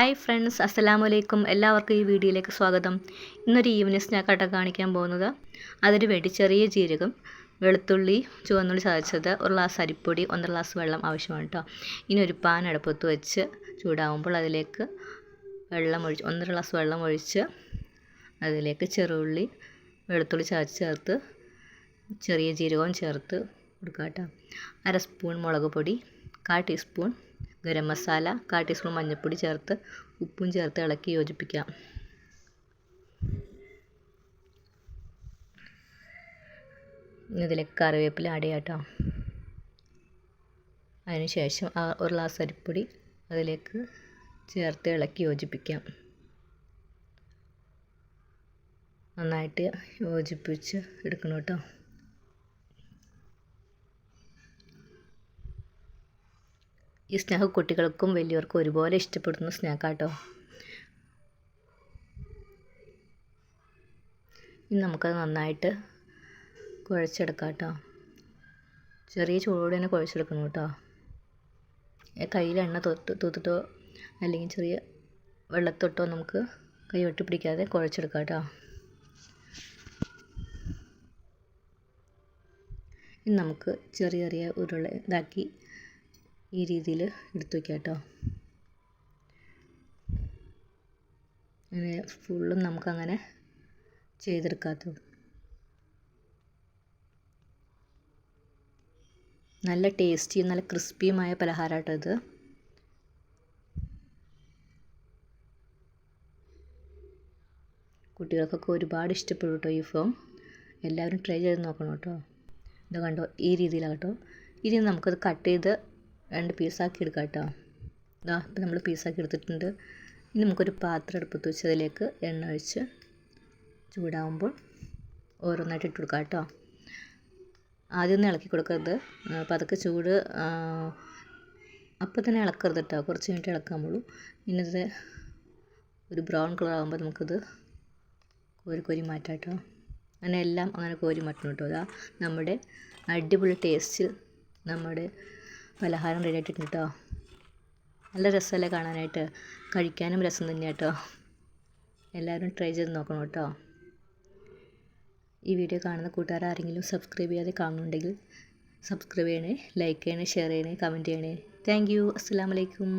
Hi friends അസ്സലാമു അലൈക്കും എല്ലാവർക്കും ഈ വീഡിയോയിലേക്ക് സ്വാഗതം. ഇന്നൊരു ഈവനിങ് സ്നാക്കാട്ട കാണിക്കാൻ പോകുന്നത്. അതിന് വേണ്ടി ചെറിയ ജീരകം വെളുത്തുള്ളി ചുവന്നുള്ളി ചതച്ചത് ഒരു ഗ്ലാസ് അരിപ്പൊടി ഒന്നര ഗ്ലാസ് വെള്ളം ആവശ്യമാണ് കേട്ടോ ഇനി ഒരു പാൻ അടുപ്പത്ത് വെച്ച് ചൂടാവുമ്പോൾ അതിലേക്ക് വെള്ളം ഒഴിച്ച് ഒന്നര ഗ്ലാസ് വെള്ളം ഒഴിച്ച് അതിലേക്ക് ചെറുള്ളി വെളുത്തുള്ളി ചതച്ച് ചേർത്ത് ചെറിയ ജീരകവും ചേർത്ത് കൊടുക്കാം കേട്ടോ അര സ്പൂൺ മുളക് പൊടി കാൽ ടീസ്പൂൺ ഗരം മസാല കാൽ ടീസ്പൂൺ മഞ്ഞൾപ്പൊടി ചേർത്ത് ഉപ്പും ചേർത്ത് ഇളക്കി യോജിപ്പിക്കാം. ഇതിലേക്ക് കറിവേപ്പില ആഡ് ചെയ്യാം കേട്ടോ അതിനുശേഷം ഒരു ഗ്ലാസ് അരിപ്പൊടി അതിലേക്ക് ചേർത്ത് ഇളക്കി യോജിപ്പിക്കാം. നന്നായിട്ട് യോജിപ്പിച്ച് എടുക്കണം കേട്ടോ ഈ സ്നാക്ക് കുട്ടികൾക്കും വലിയവർക്കും ഒരുപോലെ ഇഷ്ടപ്പെടുന്ന സ്നാക്കാട്ടോ. ഇനി നമുക്കത് നന്നായിട്ട് കുഴച്ചെടുക്കാം കേട്ടോ ചെറിയ ചൂടോടെ തന്നെ കുഴച്ചെടുക്കണം കേട്ടോ. കയ്യിൽ എണ്ണ തൊട്ട് തൂത്തിട്ടോ അല്ലെങ്കിൽ ചെറിയ വെള്ളത്തൊട്ടോ നമുക്ക് കൈ വെട്ടി പിടിക്കാതെ കുഴച്ചെടുക്കാം കേട്ടോ. ഇനി നമുക്ക് ചെറിയ ചെറിയ ഉരുള ഇതാക്കി ഈ രീതിയിൽ എടുത്തു വയ്ക്കാം കേട്ടോ. അങ്ങനെ ഫുള്ളും നമുക്കങ്ങനെ ചെയ്തെടുക്കാത്ത നല്ല ടേസ്റ്റിയും നല്ല ക്രിസ്പിയുമായ പലഹാരമാട്ടോ ഇത്. കുട്ടികൾക്കൊക്കെ ഒരുപാട് ഇഷ്ടപ്പെടും കേട്ടോ ഈ ഫോം എല്ലാവരും ട്രൈ ചെയ്ത് നോക്കണം കേട്ടോ. ഇത് കണ്ടോ? ഈ രീതിയിലാണ് കേട്ടോ. ഇനി നമുക്കത് കട്ട് ചെയ്ത് രണ്ട് പീസാക്കി എടുക്കാം കേട്ടോ. ഇതാ ഇപ്പം നമ്മൾ പീസാക്കി എടുത്തിട്ടുണ്ട്. ഇനി നമുക്കൊരു പാത്രം അടുപ്പത്ത് വെച്ച് അതിലേക്ക് എണ്ണ ഒഴിച്ച് ചൂടാവുമ്പോൾ ഓരോന്നായിട്ട് ഇട്ട് കൊടുക്കാം കേട്ടോ. ആദ്യം ഒന്ന് ഇളക്കി കൊടുക്കരുത്. അപ്പം അതൊക്കെ ചൂട് അപ്പം തന്നെ ഇളക്കരുത് കേട്ടോ. കുറച്ച് മിനിറ്റ് ഇളക്കാമുള്ളൂ ഇനി ഇത് ഒരു ബ്രൗൺ കളർ ആകുമ്പോൾ നമുക്കത് കോരി കോരി മാറ്റാം കേട്ടോ. അങ്ങനെ എല്ലാം അങ്ങനെ കോരി മാറ്റണം കേട്ടോ. അതാ നമ്മുടെ അടിപൊളി ടേസ്റ്റിൽ നമ്മുടെ പലഹാരം റെഡി ആയിട്ടുണ്ട് കേട്ടോ നല്ല രസമല്ലേ കാണാനായിട്ട്. കഴിക്കാനും രസം തന്നെയാണ് കേട്ടോ എല്ലാവരും ട്രൈ ചെയ്ത് നോക്കണം കേട്ടോ ഈ വീഡിയോ കാണുന്ന കൂട്ടുകാർ ആരെങ്കിലും സബ്സ്ക്രൈബ് ചെയ്യാതെ കാണുന്നുണ്ടെങ്കിൽ സബ്സ്ക്രൈബ് ചെയ്യണേ ലൈക്ക് ചെയ്യണേ ഷെയർ ചെയ്യണേ കമന്റ് ചെയ്യണേ. താങ്ക് യു അസ്സാം വലൈക്കും